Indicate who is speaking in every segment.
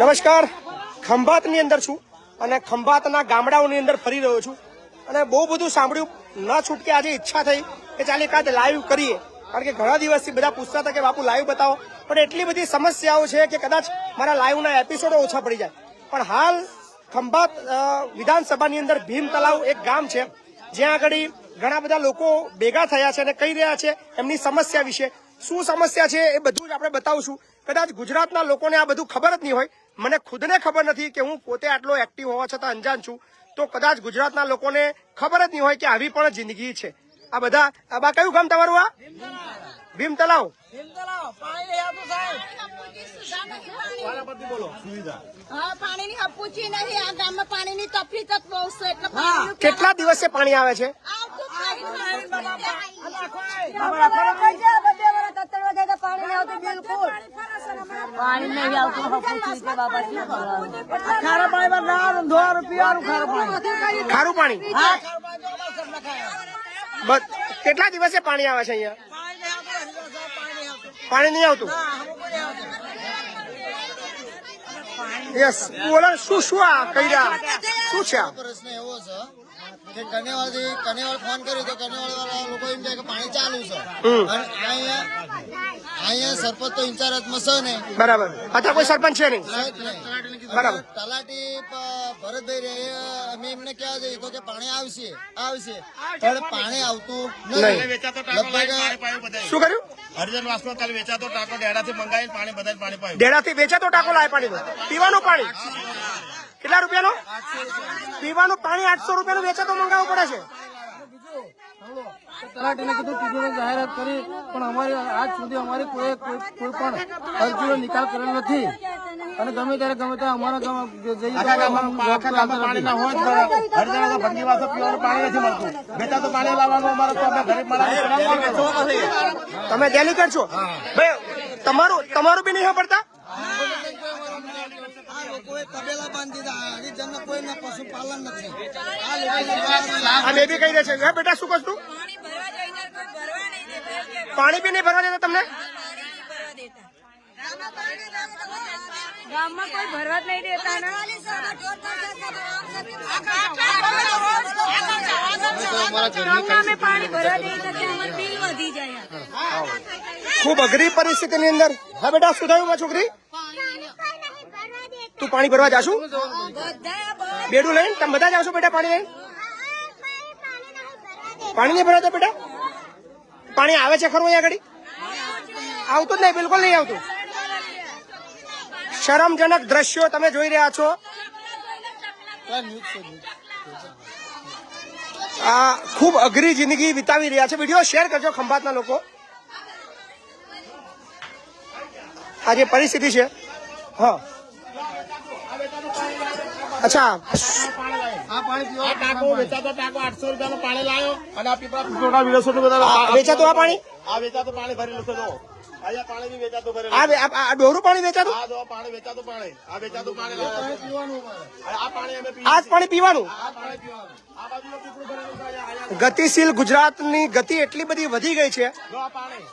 Speaker 1: નમસ્કાર. ખંભાતની અંદર છું અને ખંભાતના ગામડાઓની અંદર ફરી રહ્યો છું. અને બહુ બધું સાંભળ્યું, ન છૂટકે આજે ઈચ્છા થઈ કે ચાલી કાંઈ લાઈવ કરીએ. કારણ કે ઘણા દિવસથી બધા પૂછતા હતા કે, બાપુ લાઈવ બતાવો. પણ એટલી બધી સમસ્યાઓ છે કે કદાચ મારા લાઈવના એપિસોડો ઓછા પડી જાય. પણ હાલ ખંભાત વિધાનસભાની અંદર ભીમ તલાવ એક ગામ છે. જ્યાં આગળ ઘણા બધા લોકો ભેગા થયા છે અને કહી રહ્યા છે એમની સમસ્યા વિશે. શું સમસ્યા છે એ બધું જ આપણે બતાવશું. કદાચ ગુજરાતના લોકોને આ બધું ખબર જ નહીં હોય. મને ખુદને ખબર નથી કે હું પોતે આટલો એક્ટિવ હોવા છતાં અંજાન છું. તો કદાચ ગુજરાતના લોકોને ખબર જ નહીં હોય કે આવી પણ જિંદગી છે. આ બધા, આ બા, કયું ગામ તમારું આ? ભીમ તલાવ
Speaker 2: હા પાણીની અપૂચી નહીં આ ગામમાં પાણીની તકલીફ જ બહુ છે એટલે પાણીનું
Speaker 1: કેટલા દિવસે પાણી આવે છે?
Speaker 2: આવતું.
Speaker 3: પાણી નહીં આવતું
Speaker 4: પાણી
Speaker 1: ખારું પાણી. કેટલા દિવસે પાણી આવે છે અહીંયા? પાણી નહીં આવતું? યસ બોલો શું શું આ કઈ રહ્યા શું છે આ?
Speaker 5: પ્રશ્ન એવો છે કે કનેવાળ ફોન કર્યો તો કનેવાળ વાળા લોકો એમ કે પાણી ચાલુ છે. અને અહીંયા અહીંયા સરપંચ તો ઇન્ચાર્જમાં છે ને
Speaker 1: બરાબર. અત્યારે કોઈ સરપંચ છે નહીં? બરાબર.
Speaker 5: તલાટી ભરતભાઈ રે અમે એમને કહેવા જઈએ તો કે પાણી આવશે આવશે. પણ પાણી આવતું
Speaker 1: નહીં. શું કર્યું?
Speaker 6: હરિજન વાસમાં કાલે વેચાતો ટાંકો ડેડાથી મંગાવી પાણી બધા પાણી પાયું.
Speaker 1: ડેડાથી વેચે તો ટાંકો લાવે પાણીનો પીવાનું પાણી. કેટલા રૂપિયાનો? પીવાનું પાણી આઠસો રૂપિયાનું વેચાતો મંગાવવું પડે છે.
Speaker 4: તલાટીને કીધું ટીડીઓને જાહેરાત કરી પણ અમારી આજ સુધી અમારી કોઈ કોઈ કોઈ પણ અરજીનો નિકાલ કરેલ નથી. અને ગમે ત્યારે ગમે ત્યારે અમારા ગામ જઈએ તો
Speaker 6: આખા ગામમાં
Speaker 4: અમારું
Speaker 6: આખા ગામમાં પાણી ના હોય જ બરાબર. હરિજન તો ભંગી વાસો પીવાનું પાણી નથી મળતું. વેચાતું પાણી લાવવાનું અમારે તો અમે ગરીબ માણસ
Speaker 1: તમે ડેલિકેટ કરશો? તમારું તમારું બી નહીં પડતા?
Speaker 5: લોકોએ તબેલા બાંધી દીધા હરિજનને કોઈને પશુપાલન નથી આ
Speaker 1: આ બેબી કહી દે છે હે બેટા શું કશું પાણી બી નહીં ભરવા દેતા તમને
Speaker 2: ગામમાં કોઈ ભરવા જ નહીં દેતા
Speaker 1: ખૂબ અઘરી પરિસ્થિતિની અંદર હા બેટા શું થયું છોકરી તું પાણી ભરવા જાશું? બેડું લઈને? તમે બધા જાશો બેટા પાણી લઈને? પાણી નહીં ભરાતા બેટા? પાણી આવે છે ખરું અહીંયા આગળ? આવતું જ નહીં બિલકુલ નહીં આવતું. શરમજનક દ્રશ્યો તમે જોઈ રહ્યા છો. આ ખૂબ અઘરી જિંદગી વિતાવી રહ્યા છે. વીડિયો શેર કરજો ખંભાતના લોકો. આ જે પરિસ્થિતિ છે હા. અચ્છા.
Speaker 6: વેચાતો આ
Speaker 1: પાણી
Speaker 6: આ વેચાતું પાણી? ભરેલું છે જો પાણી વેચાતું
Speaker 1: ડોરું પાણી વેચાતું?
Speaker 6: પાણી વેચાતું પાણી આ વેચાતું પાણી આ પાણી અમે
Speaker 1: આ પાણી પીવાનું? ગતિશીલ ગુજરાતની ગતિ એટલી બધી વધી ગઈ છે.
Speaker 6: પાણી.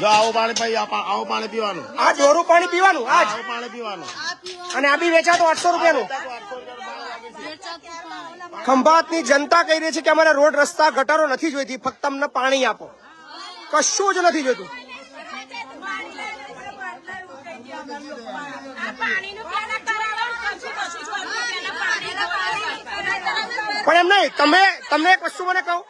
Speaker 6: જો આવું પાણી ભાઈ આવું પાણી પીવાનું.
Speaker 1: આ જોરું પાણી પીવાનું આ
Speaker 6: આવું પાણી પીવાનું.
Speaker 1: અને આ બી વેચાતું આઠસો રૂપિયાનું. ખંભાતની જનતા કહી રહી છે કે અમારે રોડ રસ્તા ગટરો નથી જોઈતી. ફક્ત અમને પાણી આપો. કશું જ નથી જોઈતું.
Speaker 2: પણ
Speaker 1: એમ નહીં તમે તમને એક વસ્તુ મને કહું.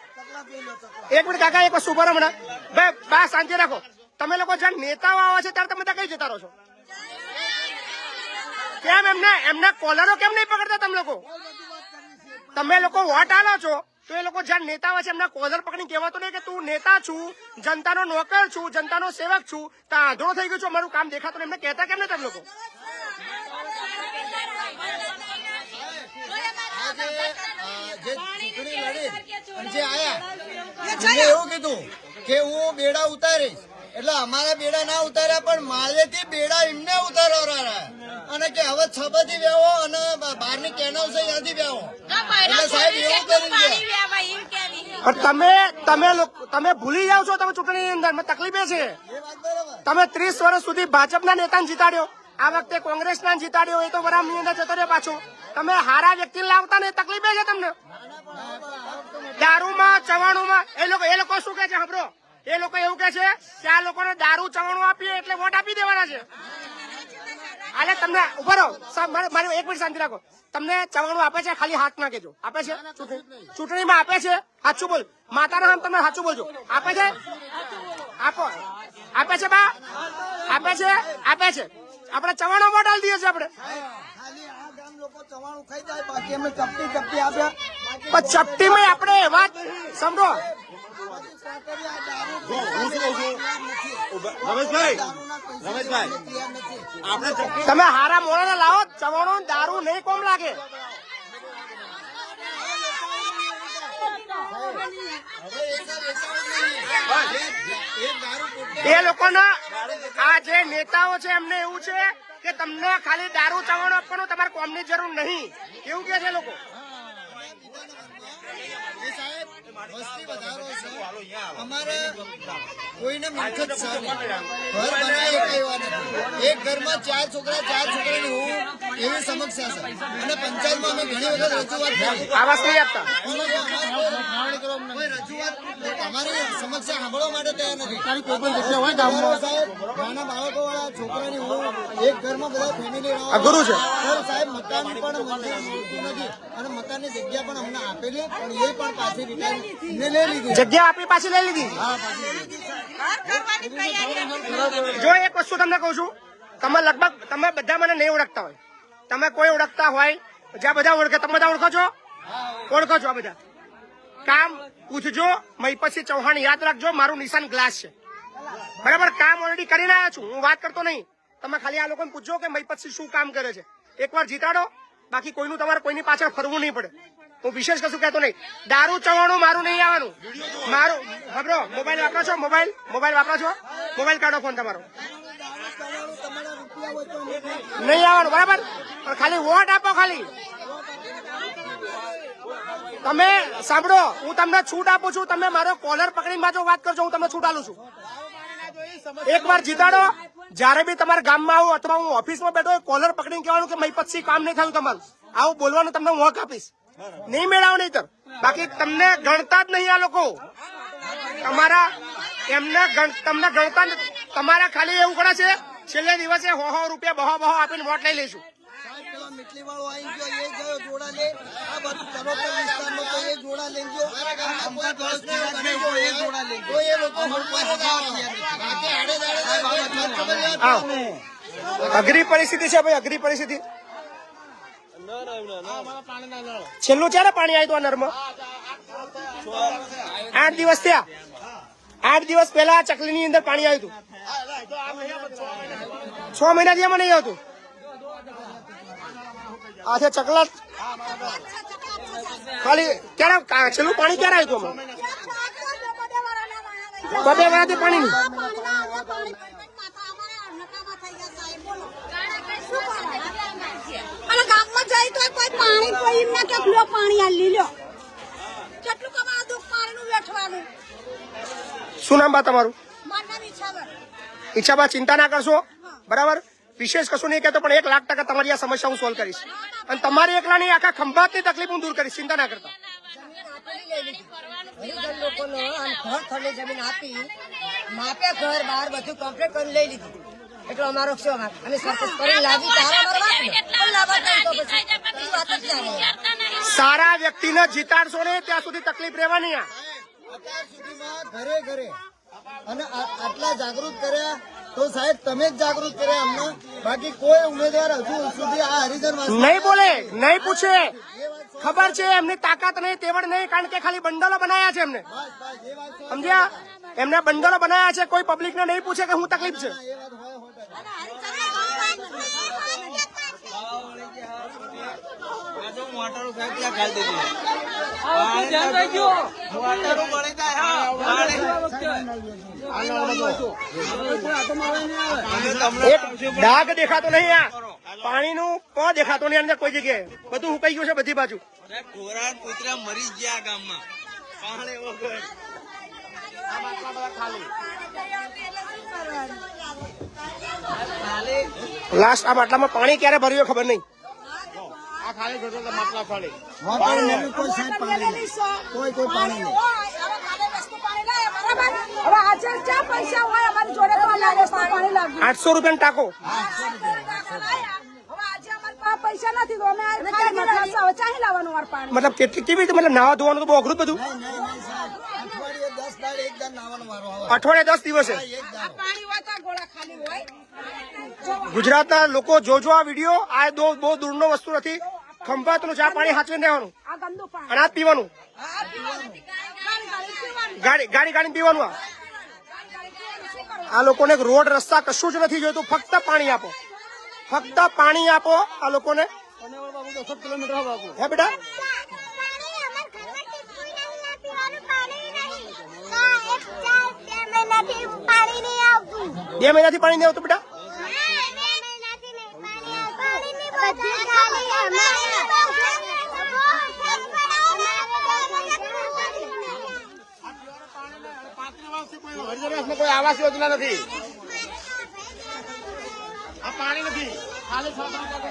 Speaker 1: એક મિનિટ કાકા એક વસ્તુ ઊભા હમણાં. બે બા શાંતિ રાખો. તમે લોકો જ્યાં નેતાઓ આવે છે ત્યારે તમે ત્યાં કઈ જતા રહો છો? કેમ એમને એમને કોલરો કેમ નહીં પકડતા તમે લોકો? તમે લોકો વોટ આલો છો તો એ લોકો જ્યાં નેતા હોય છે એમના કોલર પકડી કહેવાતો નહીં કે તું નેતા છું, જનતાનો નોકર છું, જનતાનો સેવક છું તો આંધળો થઈ ગયો છું, અમારું કામ દેખાતું એમને કહેતા કેમ નહીં તમે લોકો?
Speaker 5: જે આયા એવું કીધું કે હું બેડા ઉતારીશ. એટલે અમારા બેડા ના ઉતાર્યા પણ માલેથી બેડા એમને ઉતારવા અને કે હવે છબથી બેહો અને બહારની કેનલ છે ત્યાંથી એટલે સાહેબ એવું કરી ગયા
Speaker 1: તમે તમે તમે ભૂલી જાવ છો તમે ચૂંટણીની અંદર તકલીફે છે. તમે ત્રીસ વર્ષ સુધી ભાજપના નેતાને જીતાડ્યો. આ વખતે કોંગ્રેસના જીતાડ્યો એ તો વરામની અંદર જતો રહ્યો પાછો. તમે હારા વ્યક્તિ લાવતા ને તકલીફે છે તમને? દારૂમાં ચવાણુંમાં એ લોકો એ લોકો શું કે છે સાંભળો. એ લોકો એવું કે છે કે આ લોકોને દારૂ ચવાણું આપીએ એટલે વોટ આપી દેવાના છે. આલે તમને ઊભો રહો. મારે મારે એક મિનિટ શાંતિ રાખો. તમને ચવાણું આપે છે ખાલી હાથ ના કેજો આપે છે? ચૂંટણીમાં આપે છે? સાચું બોલ. માતાના નામ તમે સાચું બોલજો. આપે છે? આપો. આપે છે બા? આપે છે? આપે છે? આપણે ચવાણું વોટ આલી દઈએ છીએ આપણે.
Speaker 5: ખાલી આ ગામ લોકો ચવાણું ખાઈ જાય બાકી એમને ચપટી ચપટી આપ્યા
Speaker 1: પણ ચપટીમાં આપણે વાત સમજો. તમે હારા મોણાને લાવો, ચવાણું દારૂ નહીં કોમ લાગે. એ લોકોના આ જે નેતાઓ છે, એમને એવું છે કે તમને ખાલી દારૂ, ચવાણું આપવાનું તમારે કોમની જરૂર નહીં. એવું કે છે લોકો
Speaker 5: એ સાહેબ વસ્તી વધારો છે. અમારે કોઈને મિલકત છે ઘર બનાવી એવા નથી. એક ઘરમાં ચાર છોકરા ચાર છોકરાની હોવું એવી સમસ્યા છે. અને પંચાયતમાં અમે ઘણી વખત રજૂઆત કરી.
Speaker 1: આવાસ નહીં આપતા?
Speaker 5: રજૂઆત અમારી સમસ્યા સાંભળવા માટે તૈયાર નથી.
Speaker 4: કોઈ પણ જગ્યા હોય ગામમાં.
Speaker 5: સાહેબ નાના બાળકો વાળા છોકરાની હોવું એક ઘરમાં બધા ફેમિલી
Speaker 1: અઘરું છે.
Speaker 5: સાહેબ મકાન પણ મંજૂર નથી. અને મકાનની જગ્યા પણ અમને આપેલી પણ એ પણ પાછી
Speaker 1: જગ્યા આપણી પાછી લઈ લીધી. જો એક વસ્તુ તમને કહું છું, તમે લગભગ, તમે બધા મને નહીં ઓળખતા હોય. તમે કોઈ ઓળખતા હોય, જ્યાં બધા ઓળખે, તમે બધા ઓળખો છો? ઓળખો છો આ બધા. કામ પૂછજો મહીપતસિંહ ચૌહાણ યાદ રાખજો, મારું નિશાન ગ્લાસ છે. બરાબર? કામ ઓલરેડી કરીને આવ્યા છું. હું વાત કરતો નહીં. તમે ખાલી આ લોકોને પૂછજો કે મહીપતસિંહ શું કામ કરે છે. એકવાર જીતાડો. બાકી કોઈનું તમારે કોઈની પાછળ ફરવું નહીં પડે. હું વિશેષ કશું કહેતો નહીં. દારૂ ચવાણું મારું નહીં આવવાનું. મારું, ખબરો? મોબાઈલ વાપરો છો? મોબાઈલ? મોબાઈલ વાપરો છો? મોબાઈલ કાઢો ફોન તમારો. નહીં આવવાનું, બરાબર? પણ ખાલી વોટ આપો ખાલી. તમે સાંભળો, હું તમને છૂટ આપું છું. તમે મારો કોલર પકડી જો વાત કરજો, હું તમને છૂટ આલું છું. એક વાર જીતાડો. જ્યારે બી તમારા ગામમાં આવું અથવા હું ઓફિસમાં બેઠો કોલર પકડીને કહેવાનું કે પછી કામ નહીં થયું તમારું. આવું બોલવાનું તમને હું હક આપીશ. નહીં મેળાવો નહીં તર. બાકી તમને ગણતા જ નહીં આ લોકો. તમારા એમને તમને ગણતા. તમારા ખાલી એવું કરે છે છેલ્લે દિવસે હો હો રૂપિયા બહો બહો આપીને વોટ લઈ લઈશું. અઘરી પરિસ્થિતિ છે ભાઈ અઘરી પરિસ્થિતિ. છેલ્લું ક્યારે પાણી આવ્યું હતું આ નરમાં આઠ દિવસ થયા. આઠ દિવસ પહેલા આ ચકલીની અંદર પાણી આવ્યું હતું છ મહિના થી નહીં આવતું? આ છે ચકલા. ખાલી ક્યારે છેલ્લું પાણી ક્યારે આવ્યું હતું બધે વાળાથી પાણી નહીં
Speaker 2: અને ગામમાં જઈ તો કોઈ પાણી કોઈ એમને કે પાણી આલી લ્યો. કેટલું કમા દુઃખ પાણીનું વેઠવાનું.
Speaker 1: શું નામ બા તમારું?
Speaker 2: મારું નામ ઈચ્છાવર
Speaker 1: ઈચ્છાબા ચિંતા ના કરશો. બરાબર? વિશેષ કશું નહીં કહેતો પણ એક લાખ ટકા તમારી આ સમસ્યા હું સોલ્વ કરીશ. અને તમારી એકલા નહીં આખા ખંભાતની તકલીફ હું દૂર કરીશ. ચિંતા ના કરતા.
Speaker 3: લોકોનો ઘર જમીન આપી માપે ઘર બહાર બધું કમ્પ્લીટ કરી લઈ લીધું. એટલો અમારો શું વાંક અમે સરપંચ કરી લાવી તારા અમારો વાત ને? પણ તો પછી વાત જ ચાલે
Speaker 1: સારા વ્યક્તિને જીતાડશો ને ત્યાં સુધી તકલીફ રહેવાની આ.
Speaker 5: અત્યાર સુધીમાં ઘરે ઘરે અને આટલા જાગૃત કર્યા તો સાહેબ તમે જ જાગૃત કર્યા અમને. બાકી કોઈ ઉમેદવાર હજુ સુધી આ હરિજન
Speaker 1: નહીં બોલે નહીં. પૂછે. ખબર છે એમની તાકાત નહીં તેવડ નહીં કારણ કે ખાલી બંડલો બનાયા છે એમને. સમજ્યા? એમને બંડલો બનાયા છે કોઈ પબ્લિક ને નહીં પૂછે કે હું તકલીફ છે
Speaker 5: એ વાત હોય સો ટકા.
Speaker 1: ડાઘ દેખાતો નહીં આ. પાણીનું પ દેખાતો નહીં અંદર કોઈ જગ્યાએ. બધું હુકાઈ ગયું છે બધી બાજુ.
Speaker 7: ઘોરા કૂતરા મરી ગયા ગામમાં.
Speaker 6: પાણી વગર
Speaker 1: લાસ્ટ આ બાટલામાં પાણી ક્યારે ભર્યું ખબર નહીં.
Speaker 6: ખાલી છોડો તો માટલા ખાલી
Speaker 5: કોઈ સાહેબ પાણી કોઈ કોઈ પાણી નહીં.
Speaker 2: હવે આજે ક્યાં પૈસા હોય અમારી જોડે તો લાગે પાણી લાગ્યું
Speaker 1: આઠસો રૂપિયાનો ટાંકો.
Speaker 2: હવે આજે અમારી પાસે પૈસા નથી તો અમે આ ખાઈ ગયા છે. ચાહી લાવવાનું અમારે પાણી?
Speaker 1: મતલબ કેટલી કેવી રીતે મતલબ નાવા ધોવાનું તો બહુ અઘરું બધું?
Speaker 5: અઠવાડિયે દસ દાડ એક દાડ નાવાનો વારો આવે.
Speaker 1: અઠવાડિયે દસ દિવસે?
Speaker 5: એક દાડ.
Speaker 2: પાણી હોય તો આ ગોળા ખાલી હોય.
Speaker 1: ગુજરાતના લોકો જોજો આ વીડિયો. આ બહુ દૂરનો વસ્તુ નથી. ખંભાતનું ચા પાણી હાચવીને રહેવાનું.
Speaker 2: આ
Speaker 1: અને આ પીવાનું
Speaker 2: આ પીવાનું. ગાળી ગાળી પીવાનું.
Speaker 1: ગાડી ગાડી ગાડી પીવાનું આ. લોકોને રોડ રસ્તા કશું જ નથી જોઈતું. ફક્ત પાણી આપો. ફક્ત પાણી આપો આ લોકોને. હે બેટા? બે મહિનાથી પાણી નહીં આવતું બેટા?
Speaker 6: વર્ષથી કોઈ કોઈ આવાસ યોજના નથી. આ પાણી નથી. ખાલી છોકરા કાઢે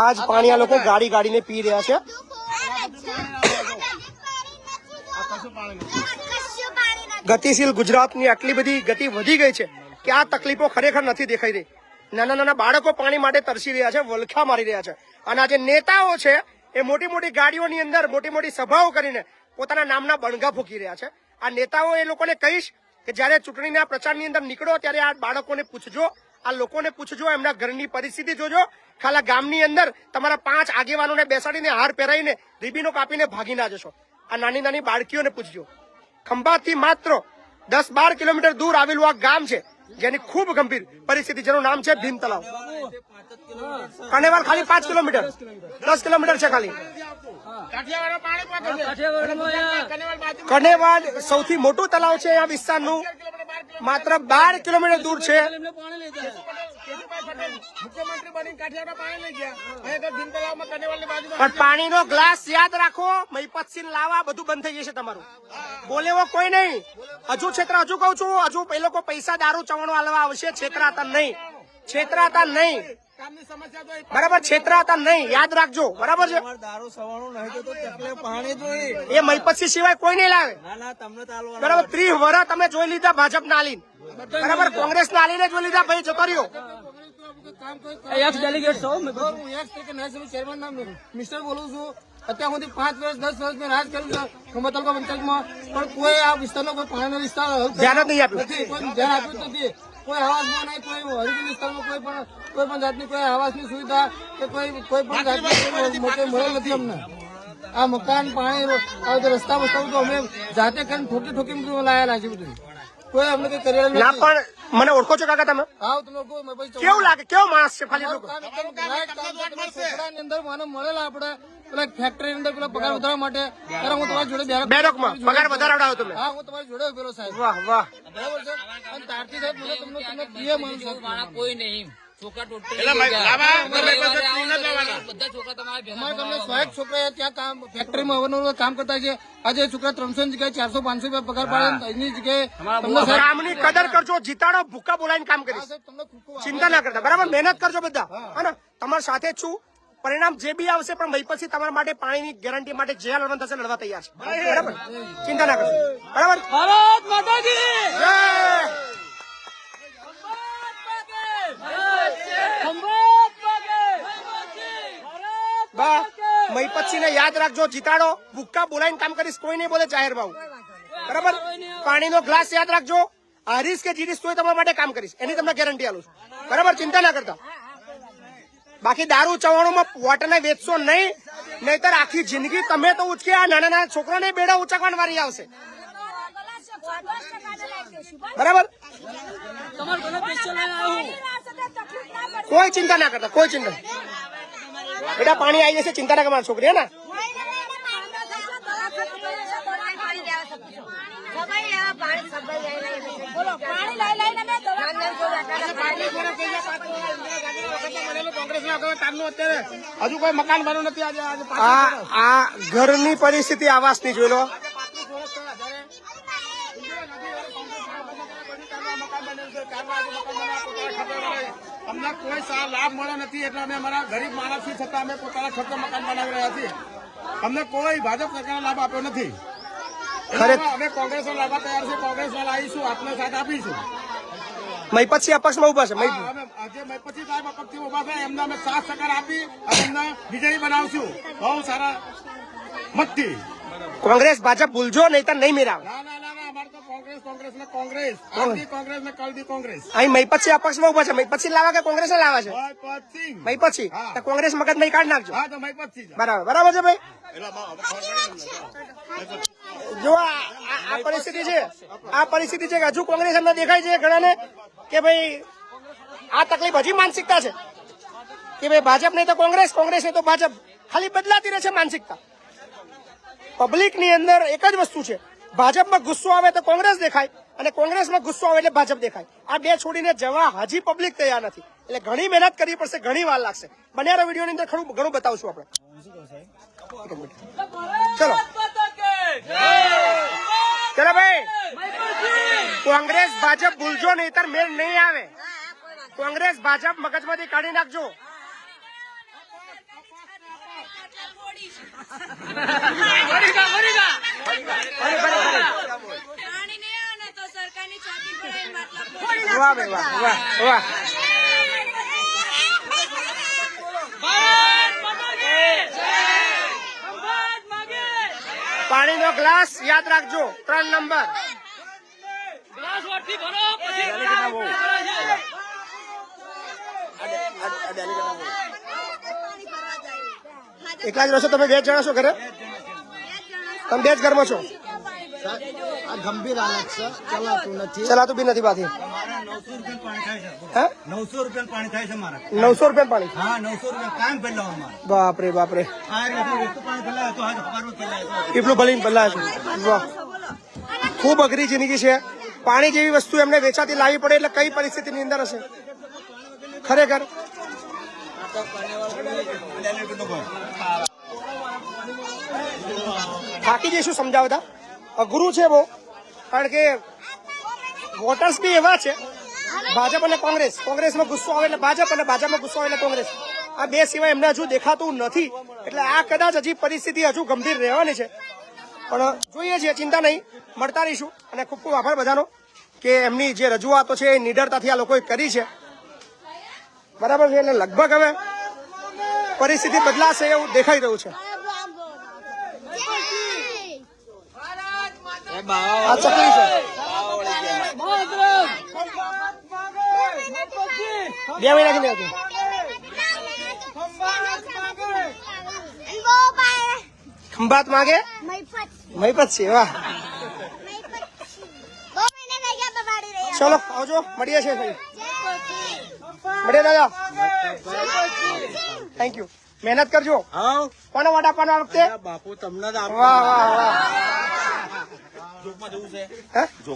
Speaker 1: આ પાણી આ લોકો ગાડી ગાડીને પી રહ્યા છે. ગતિશીલ ગુજરાતની આટલી બધી ગતિ વધી ગઈ છે કે આ તકલીફો ખરેખર નથી દેખાઈ રહી. નાના નાના બાળકો પાણી માટે તરસી રહ્યા છે વલખા મારી રહ્યા છે. અને આ જે નેતાઓ છે એ મોટી મોટી ગાડીઓની અંદર મોટી મોટી સભાઓ કરીને પોતાના નામના બણગા ફૂકી રહ્યા છે. આ નેતાઓ એ લોકોને કહીશ કે જ્યારે ચૂંટણીના પ્રચારની અંદર નીકળો ત્યારે આ બાળકોને પૂછજો આ લોકોને પૂછજો એમના ઘરની પરિસ્થિતિ જોજો. ખાલા ગામની અંદર તમારા પાંચ આગેવાનોને બેસાડીને હાર પહેરાઈને રીબીનો કાપીને ભાગી ના જશો. આ નાની નાની બાળકીઓને પૂછજો. ખંભાતથી માત્ર દસ બાર કિલોમીટર દૂર આવેલું આ ગામ છે જેની ખૂબ ગંભીર પરિસ્થિતિ જેનું નામ છે ભીમ તલાવ ખાલી પાંચ કિલોમીટર. દસ કિલોમીટર છે ખાલી.
Speaker 6: કનેવાલ
Speaker 1: સૌથી મોટું તલાવ છે આ વિસ્તારનું. માત્ર બાર કિલોમીટર દૂર છે.
Speaker 6: પાણી લઈ ગયા. અહીં તો ભીમ તલાવમાં કનેવાલની બાજુમાં
Speaker 1: પણ પાણીનો ગ્લાસ યાદ રાખો મહીપતસિંહ લાવા બધું બંધ થઈ જશે તમારું. બોલેવો કોઈ નહીં. હજુ છેતરા હજુ કહું છું હજુ એ લોકો પૈસા દારૂ ચવાણો હાલવા આવશે છેતરાતા નહીં. છેતરાતા નહીં.
Speaker 6: કામની સમસ્યા તો
Speaker 1: બરાબર છેતરાતા નહીં યાદ રાખજો બરાબર છે?
Speaker 4: દારૂ સવાણું નહીં તો તકલીફ પાણી જોઈ
Speaker 1: એ મહીપતસિંહ સિવાય કોઈ નહીં લાવે.
Speaker 4: ના ના તમને ચાલુ
Speaker 1: બરાબર ત્રીસ વર્ષ તમે જોઈ લીધા ભાજપ ના બરાબર કોંગ્રેસ ના આલીને જોઈ લીધા ભાઈ જતો રહ્યો
Speaker 4: એક્સ ડેલિગેટ છો હું એક્સ તરીકે નેશનલ ચેરમેન નામ મિસ્ટર બોલું છું. અત્યાર સુધી પાંચ વર્ષ દસ વર્ષ મેં રાજ કર્યું છે ખંભા તાલુકા પંચાયતમાં. પણ કોઈ આ વિસ્તારનો કોઈ પાણીનો વિસ્તાર
Speaker 1: ધ્યાન જ નહીં આપ્યું.
Speaker 4: નથી. કોઈ ધ્યાન આપ્યું નથી. કોઈ આવાસમાં નહીં કોઈ હરિજન વિસ્તારમાં કોઈ પણ કોઈ પણ જાતની કોઈ આવાસની સુવિધા કે કોઈ કોઈ પણ જાતની મળેલ નથી અમને. આ મકાન પાણી રસ્તા વસ્તા અમે જાતે કરીને ઠોકી ઠોકી લાયેલા છે બધું. કોઈ અમને કઈ કરેલું
Speaker 1: ના પણ મને ઓળખો છો કાકા તમે?
Speaker 4: આવ તમે કોઈ
Speaker 1: કેવું લાગે? કેવો માણસ છે ખાલી
Speaker 4: અંદર મને મળેલા આપણે પેલા ફેક્ટરી અંદર પેલા પગાર વધારવા માટે. ત્યારે હું તમારી જોડે બેરક-
Speaker 1: બેરોકમાં પગાર વધારાવડાવો તમે.
Speaker 4: હા હું તમારી જોડે ઉભેલો સાહેબ.
Speaker 1: વાહ વાહ.
Speaker 4: બરાબર છે? અને તારથી સાહેબ મને તમને તમને પ્રિય માણસ
Speaker 7: કોઈ નહીં. છોકરા ટોટલી
Speaker 6: એટલે ભાઈ, લાવા, અમે પાસે ત્રણ જ લાવવાના.
Speaker 7: બધા છોકરા તમારા ભેગા
Speaker 4: અમારા ગામના સ્વાયક છોકરા ત્યાં કામ ફેક્ટરીમાં અવારનવાર કામ કરતા છે. આજે છોકરા ત્રણસો ની જગ્યાએ ચારસો પાંચસો રૂપિયા પગાર પાડે એની જગ્યાએ
Speaker 1: કામની કદર કરજો જીતાડો ભૂકા બોલાવીને કામ કરીશ. ચિંતા ના કરતા બરાબર? મહેનત કરજો બધા. હા. તમારી સાથે જ છું. પરિણામ જે બી આવશે પણ ભાઈ પછી તમારા માટે પાણીની ગેરંટી માટે જે લડવાનું થશે લડવા તૈયાર છે. બરાબર. ચિંતા ના કરજો બરાબર?
Speaker 7: ભારત માતાજી
Speaker 1: જય! બા મહીપતસિંહને યાદ રાખજો જીતાડો. ભૂક્કા બોલાઈને કામ કરીશ કોઈ નહીં બોલે જાહેર ભાવ બરાબર? પાણીનો ગ્લાસ યાદ રાખજો. હારીશ કે જીરીશ તોય તમારા માટે કામ કરીશ. એની તમને ગેરંટી આલું છું. બરાબર? ચિંતા ના કરતા. બાકી દારૂ ચવાણોમાં વોટરને વેચશો નહીં નહીતર આખી જિંદગી તમે તો ઉચકે આ નાના નાના છોકરાને બેડા ઉચકવાની વારી આવશે. બરાબર? કોઈ ચિંતા ના કરતા કોઈ ચિંતા. બેટા પાણી આવી જશે ચિંતા ના કરવાનું છોકરી હે ને?
Speaker 6: હજુ કોઈ મકાન બન્યું નથી
Speaker 1: આ ઘરની પરિસ્થિતિ આવાસની જોઈ લો.
Speaker 6: અમને કોઈ સારા લાભ મળ્યો નથી એટલે અમે અમારા ગરીબ માણસ છીએ છતાં અમે પોતાના ખર્ચે મકાન બનાવી રહ્યા છીએ. અમને કોઈ ભાજપ સરકારનો લાભ આપ્યો નથી. અમે કોંગ્રેસ લાવવા તૈયાર છે કોંગ્રેસ વાળા આવીશું આપને સાથ આપીશું.
Speaker 1: મહીપતસિંહ અપક્ષમાં ઊભા છે
Speaker 6: આજે મહીપતસિંહ સાહેબ અપક્ષથી ઊભા થાય એમને અમે સાથ સહકાર આપી અને એમને વિજયી બનાવશું. બહુ સારા મતથી.
Speaker 1: કોંગ્રેસ ભાજપ ભૂલજો નહીં તો નહીં મેળાવે.
Speaker 6: ના ના. કોંગ્રેસ કોંગ્રેસ ને કોંગ્રેસ આજથી કોંગ્રેસ ને કલથી કોંગ્રેસ.
Speaker 1: અહીં મય પછી અપક્ષમાં ઊભા છે. મય પછી લાવા કે કોંગ્રેસ લાવા છે? મય પછી. તો કોંગ્રેસ મગજ મય કાઢ નાખજો.
Speaker 6: હા તો
Speaker 1: બરાબર. બરાબર છે ભાઈ? જો આ આ- આ પરિસ્થિતિ છે. આ પરિસ્થિતિ છે કે હજુ કોંગ્રેસ એમને દેખાય છે ઘણાને કે ભાઈ આ તકલીફ હજી માનસિકતા છે. કે ભાઈ ભાજપ નહીં તો કોંગ્રેસ કોંગ્રેસ નહીં તો ભાજપ. ખાલી બદલાતી રહે છે માનસિકતા. પબ્લિકની અંદર એક જ વસ્તુ છે. ભાજપમાં ગુસ્સો આવે તો કોંગ્રેસ દેખાય અને કોંગ્રેસમાં ગુસ્સો આવે એટલે ભાજપ દેખાય. આ બે છોડીને જવા હજી પબ્લિક તૈયાર નથી. એટલે ઘણી મહેનત કરવી પડશે ઘણી વાર લાગશે. બન્યા વિડીયોની અંદર ઘણું બતાવશું આપણે. ચલો. ચલો ભાઈ. કોંગ્રેસ ભાજપ ભૂલજો નહીતર મેળ નહીં આવે. કોંગ્રેસ ભાજપ મગજમાંથી કાઢી નાખજો. ફરી, ફરી,
Speaker 2: પાણી ને
Speaker 1: વાહ ભાઈ વાહ વાહ વાહ પાણીનો ગ્લાસ યાદ રાખજો ત્રણ નંબર એકલા જ રહેશો તમે બે જણા છો ઘરે? તમે બે જ ઘરમાં છો?
Speaker 5: આ ગંભીર હાલત છે. ચલાતું નથી.
Speaker 1: ચલાતું બી નથી બાથી
Speaker 5: નવસો રૂપિયા પાણી થાય છે. મારા.
Speaker 1: નવસો રૂપિયા પાણી?
Speaker 5: હા નવસો રૂપિયા કાયમ પેલા અમારે
Speaker 1: બાપરે બાપરે. એટલું ભલા છે. વાહ. ખૂબ અઘરી જિંદગી છે. પાણી જેવી વસ્તુ એમને વેચાતી લાવી પડે એટલે કઈ પરિસ્થિતિની અંદર હશે? ખરેખર? થાકી જઈશું, સમજાવતા? અઘરું છે બહુ. કારણ કે વોટર્સ બી એવા છે. ભાજપ અને કોંગ્રેસ. કોંગ્રેસમાં ગુસ્સો આવે એટલે ભાજપ અને ભાજપમાં ગુસ્સો આવે એટલે કોંગ્રેસ. આ બે સિવાય એમને હજુ દેખાતું નથી. એટલે આ કદાચ હજી પરિસ્થિતિ હજુ ગંભીર રહેવાની છે. પણ જોઈએ છીએ, ચિંતા નહીં. મળતા રહીશું. અને ખૂબ ખૂબ આભાર બધાનો કે એમની જે રજૂઆતો છે એ નિડરતાથી આ લોકોએ કરી છે. બરાબર છે? એટલે લગભગ હવે પરિસ્થિતિ બદલાશે એવું દેખાઈ રહ્યું છે. આ ચકલી છે. બે મહિનાથી નહીં હતી ખંભાત માગે? મહીપત છે વાહ. ચલો આવજો. મળીએ છીએ ભાઈ મળીએ દાદા. થેન્ક યુ મહેનત કરજો.
Speaker 5: હા
Speaker 1: કોને વોટ આપવાના વખતે?
Speaker 5: બાપુ તમને જ
Speaker 1: વાહ વાહ. વાહ હે?